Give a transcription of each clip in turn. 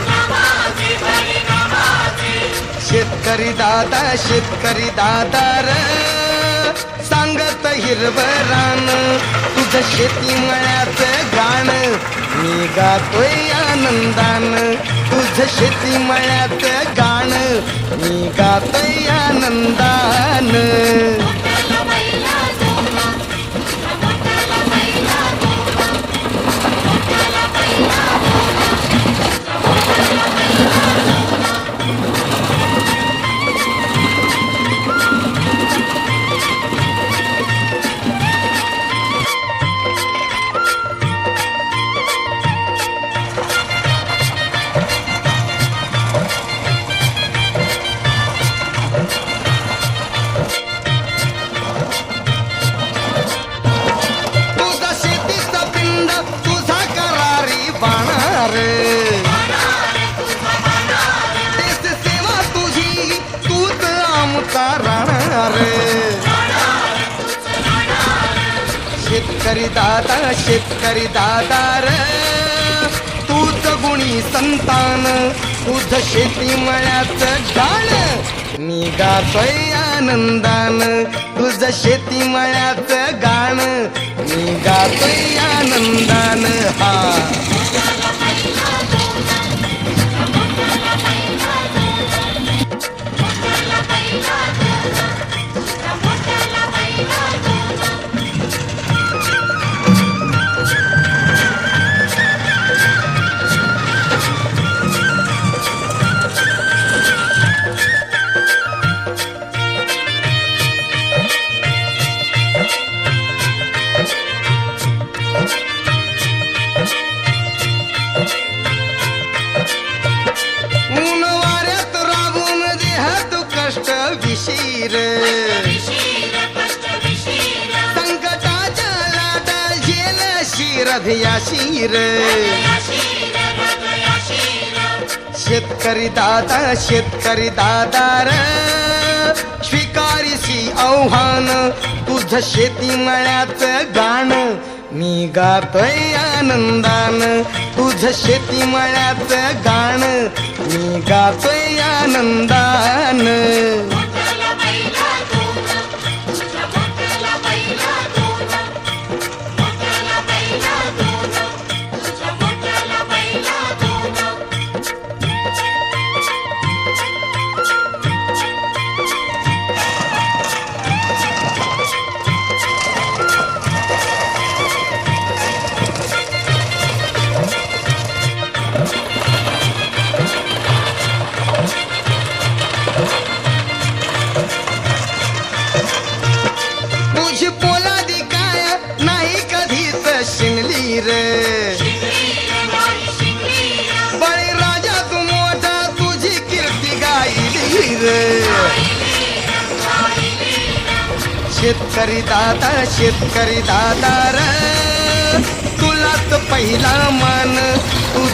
नामाचे शेतकरी दादा शेतकरी दादा र. सांगत हिरवरान तुझ शेती मळ्याच गाण. मी गातोय आनंदान तुझ शेती मळ्याच गाण. मी गातोय आनंदान. बाणार देश सेवा तुझी तूच आमचा राहणार शेतकरी दादा शेतकरी दादा र तूच गुणी संतान तुझ शेती मळ्याच गाण मी आनंदान तुझ शेती मळ्याच गाण मी आनंदान हा Thank you. शिर संकटाच्या लाटा झेल शिरध या शिर. शेतकरी दादा शेतकरी दादा र स्वीकारीसी आव्हान तुझ शेती मळ्याच गाण. मी गातोय आनंदान तुझ शेती मळ्याच गाण. मी गातोय आनंदान. तुझी पोलादी काय नाही कधीच शिनली रे। बळी राजा तू मोठा तुझी कीर्ती गायली रे। शेतकरी दादा शेतकरी दादा र। तुलाच पहिला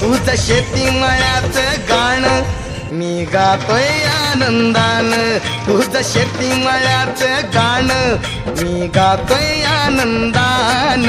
तुझ शेती मळ्याच गाण. मी गातोय आनंदान. तुझ शेती मळ्याच गाण. मी गातोय आनंदान.